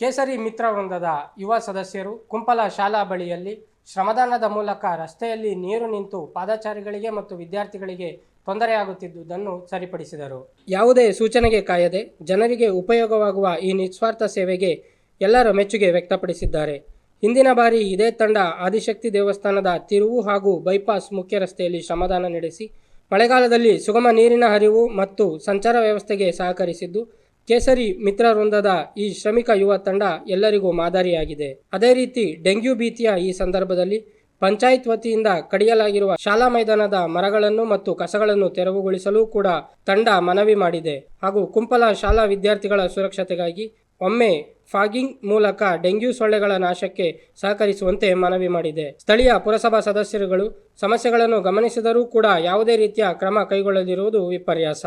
ಕೇಸರಿ ಮಿತ್ರ ವೃಂದದ ಯುವ ಸದಸ್ಯರು ಕುಂಪಲ ಶಾಲಾ ಬಳಿಯಲ್ಲಿ ಶ್ರಮದಾನದ ಮೂಲಕ ರಸ್ತೆಯಲ್ಲಿ ನೀರು ನಿಂತು ಪಾದಚಾರಿಗಳಿಗೆ ಮತ್ತು ವಿದ್ಯಾರ್ಥಿಗಳಿಗೆ ತೊಂದರೆಯಾಗುತ್ತಿದ್ದುದನ್ನು ಸರಿಪಡಿಸಿದರು. ಯಾವುದೇ ಸೂಚನೆಗೆ ಕಾಯದೆ ಜನರಿಗೆ ಉಪಯೋಗವಾಗುವ ಈ ನಿಸ್ವಾರ್ಥ ಸೇವೆಗೆ ಎಲ್ಲರ ಮೆಚ್ಚುಗೆ ವ್ಯಕ್ತಪಡಿಸಿದ್ದಾರೆ. ಹಿಂದಿನ ಬಾರಿ ಇದೇ ತಂಡ ಆದಿಶಕ್ತಿ ದೇವಸ್ಥಾನದ ತಿರುವು ಹಾಗೂ ಬೈಪಾಸ್ ಮುಖ್ಯ ರಸ್ತೆಯಲ್ಲಿ ಶ್ರಮದಾನ ನಡೆಸಿ, ಮಳೆಗಾಲದಲ್ಲಿ ಸುಗಮ ನೀರಿನ ಹರಿವು ಮತ್ತು ಸಂಚಾರ ವ್ಯವಸ್ಥೆಗೆ ಸಹಕರಿಸಿದ್ದು ಕೇಸರಿ ಮಿತ್ರ ವೃಂದದ ಈ ಶ್ರಮಿಕ ಯುವ ತಂಡ ಎಲ್ಲರಿಗೂ ಮಾದರಿಯಾಗಿದೆ. ಅದೇ ರೀತಿ ಡೆಂಗ್ಯೂ ಭೀತಿಯ ಈ ಸಂದರ್ಭದಲ್ಲಿ ಪಂಚಾಯತ್ ವತಿಯಿಂದ ಕಡಿಯಲಾಗಿರುವ ಶಾಲಾ ಮೈದಾನದ ಮರಗಳನ್ನು ಮತ್ತು ಕಸಗಳನ್ನು ತೆರವುಗೊಳಿಸಲು ಕೂಡ ತಂಡ ಮನವಿ ಮಾಡಿದೆ. ಹಾಗೂ ಕುಂಪಲ ಶಾಲಾ ವಿದ್ಯಾರ್ಥಿಗಳ ಸುರಕ್ಷತೆಗಾಗಿ ಒಮ್ಮೆ ಫಾಗಿಂಗ್ ಮೂಲಕ ಡೆಂಗ್ಯೂ ಸೊಳ್ಳೆಗಳ ನಾಶಕ್ಕೆ ಸಹಕರಿಸುವಂತೆ ಮನವಿ ಮಾಡಿದೆ. ಸ್ಥಳೀಯ ಪುರಸಭಾ ಸದಸ್ಯರುಗಳು ಸಮಸ್ಯೆಗಳನ್ನು ಗಮನಿಸಿದರೂ ಕೂಡ ಯಾವುದೇ ರೀತಿಯ ಕ್ರಮ ಕೈಗೊಳ್ಳದಿರುವುದು ವಿಪರ್ಯಾಸ.